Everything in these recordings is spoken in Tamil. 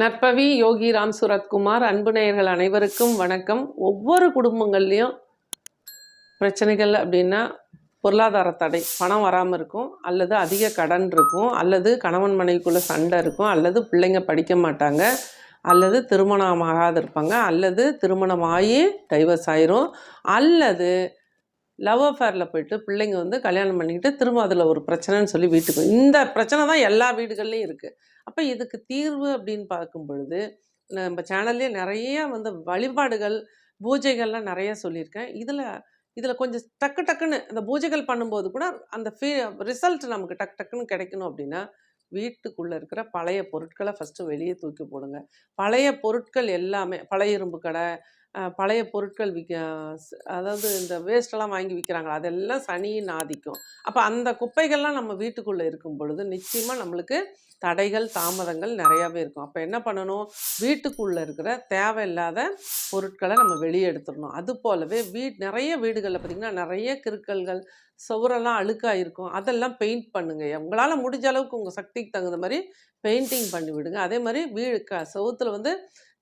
நற்பவி யோகி ராம் சுரத்குமார் அன்பு நேயர்கள் அனைவருக்கும் வணக்கம். ஒவ்வொரு குடும்பங்கள்லேயும் பிரச்சனைகள் அப்படின்னா பொருளாதார தடை பணம் வராமல் இருக்கும் அல்லது அதிக கடன் இருக்கும் அல்லது கணவன் மனைவிக்குள்ளே சண்டை இருக்கும் அல்லது பிள்ளைங்க படிக்க மாட்டாங்க அல்லது திருமணம் ஆகாது இருப்பாங்க அல்லது திருமணம் ஆகி டைவர்ஸ் ஆயிரும் அல்லது லவ் அஃபேரில் போயிட்டு பிள்ளைங்க வந்து கல்யாணம் பண்ணிக்கிட்டு திரும்ப அதில் ஒரு பிரச்சனைன்னு சொல்லி வீட்டுக்கு இந்த பிரச்சனை தான் எல்லா வீடுகள்லையும் இருக்குது அப்போ இதுக்கு தீர்வு அப்படின்னு பார்க்கும் பொழுது நம்ம சேனல்லே நிறைய வந்து வழிபாடுகள் பூஜைகள்லாம் நிறைய சொல்லியிருக்கேன். இதில் இதில் கொஞ்சம் டக்கு டக்குன்னு இந்த பூஜைகள் பண்ணும்போது கூட அந்த ஃபீ ரிசல்ட் நமக்கு டக்கு டக்குன்னு கிடைக்கணும் அப்படின்னா வீட்டுக்குள்ளே இருக்கிற பழைய பொருட்களை ஃபஸ்ட்டு வெளியே தூக்கி போடுங்க. பழைய பொருட்கள் எல்லாமே பழைய இரும்பு கடை பழைய பொருட்கள் விற்க அதாவது இந்த வேஸ்டெல்லாம் வாங்கி விற்கிறாங்களா அதெல்லாம் சனியின் ஆதிக்கும். அப்போ அந்த குப்பைகள்லாம் நம்ம வீட்டுக்குள்ளே இருக்கும் பொழுது நிச்சயமாக நம்மளுக்கு தடைகள் தாமதங்கள் நிறையாவே இருக்கும். அப்போ என்ன பண்ணணும்? வீட்டுக்குள்ளே இருக்கிற தேவையில்லாத பொருட்களை நம்ம வெளியே எடுத்துடணும். அது போலவே வீட் நிறைய வீடுகளில் பார்த்திங்கன்னா நிறைய கிருக்கல்கள் சுவரெல்லாம் அழுக்காக இருக்கும். அதெல்லாம் பெயிண்ட் பண்ணுங்கள் உங்களால் முடிஞ்ச அளவுக்கு உங்கள் சக்திக்கு தகுந்த மாதிரி பெயிண்டிங் பண்ணி விடுங்க. அதே மாதிரி வீடு க சவுத்தில் வந்து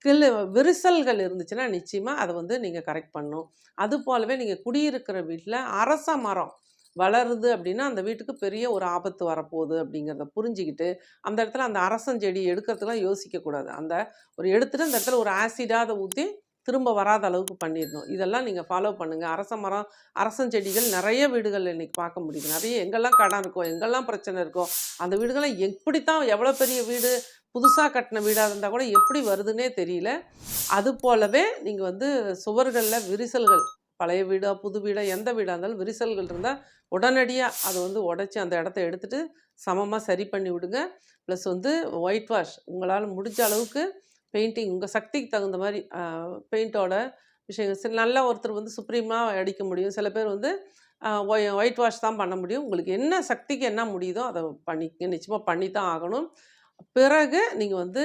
கில்லு விரிசல்கள் இருந்துச்சுன்னா நிச்சயமாக அதை வந்து நீங்கள் கரெக்ட் பண்ணும் அது போலவே நீங்கள் குடியிருக்கிற வீட்டில் அரச மரம் வளருது அப்படின்னா அந்த வீட்டுக்கு பெரிய ஒரு ஆபத்து வரப்போகுது அப்படிங்கிறத புரிஞ்சுக்கிட்டு அந்த இடத்துல அந்த அரசஞ்செடி எடுக்கிறதுலாம் யோசிக்கக்கூடாது. அந்த ஒரு எடுத்துட்டு அந்த இடத்துல ஒரு ஆசிடாக அதை ஊற்றி திரும்ப வராத அளவுக்கு பண்ணிடணும். இதெல்லாம் நீங்கள் ஃபாலோ பண்ணுங்கள் அரச மரம் அரசன் செடிகள் நிறைய வீடுகள் இன்றைக்கி பார்க்க முடியுது. நிறைய எங்கெல்லாம் கடன் இருக்கோ எங்கெல்லாம் பிரச்சனை இருக்கோ அந்த வீடுகளை எப்படித்தான் எவ்வளோ பெரிய வீடு புதுசாக கட்டின வீடாக இருந்தால் கூட எப்படி வருதுன்னே தெரியல. அது போலவே நீங்கள் வந்து சுவர்களில் விரிசல்கள் பழைய வீடாக புது வீடாக எந்த வீடாக இருந்தாலும் விரிசல்கள் இருந்தால் உடனடியாக அதை வந்து உடச்சி அந்த இடத்த எடுத்துகிட்டு சமமாக சரி பண்ணி விடுங்க. ப்ளஸ் வந்து ஒயிட் வாஷ் உங்களால் முடிஞ்ச அளவுக்கு பெயிண்டிங் உங்கள் சக்திக்கு தகுந்த மாதிரி பெயிண்டோட விஷயங்கள். சில நல்ல ஒருத்தர் வந்து சுப்ரீமாக அடிக்க முடியும். சில பேர் வந்து ஒயிட் வாஷ் தான் பண்ண முடியும். உங்களுக்கு என்ன சக்திக்கு என்ன முடியுதோ அதை பண்ணிக்க நிச்சயமாக பண்ணி தான் ஆகணும். பிறகு நீங்கள் வந்து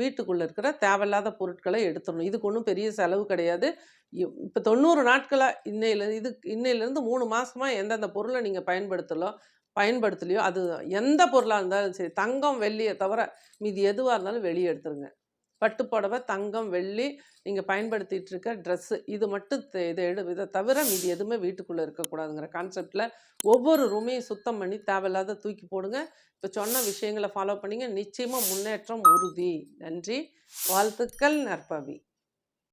வீட்டுக்குள்ளே இருக்கிற தேவையில்லாத பொருட்களை எடுத்துடணும். இதுக்கு ஒன்றும் பெரிய செலவு கிடையாது. இப்போ தொண்ணூறு நாட்களாக இன்னையில இது இன்னையிலேருந்து மூணு மாதமாக எந்தெந்த பொருளை நீங்கள் பயன்படுத்தலோ பயன்படுத்தலையோ அது எந்த பொருளாக இருந்தாலும் சரி தங்கம் வெள்ளியை தவிர மீதி எதுவாக இருந்தாலும் வெளியே எடுத்துருங்க. பட்டு புடவை தங்கம் வெள்ளி நீங்கள் பயன்படுத்திகிட்டு இருக்க ட்ரெஸ்ஸு இது மட்டும் இதை எடு இதை தவிர மீது எதுவுமே வீட்டுக்குள்ளே இருக்கக்கூடாதுங்கிற கான்செப்டில் ஒவ்வொரு ரூமையும் சுத்தம் பண்ணி தேவையில்லாத தூக்கி போடுங்க. இப்போ சொன்ன விஷயங்களை ஃபாலோ பண்ணிங்க. நிச்சயமாக முன்னேற்றம் உறுதி. நன்றி. வாழ்த்துக்கள் நற்பவி.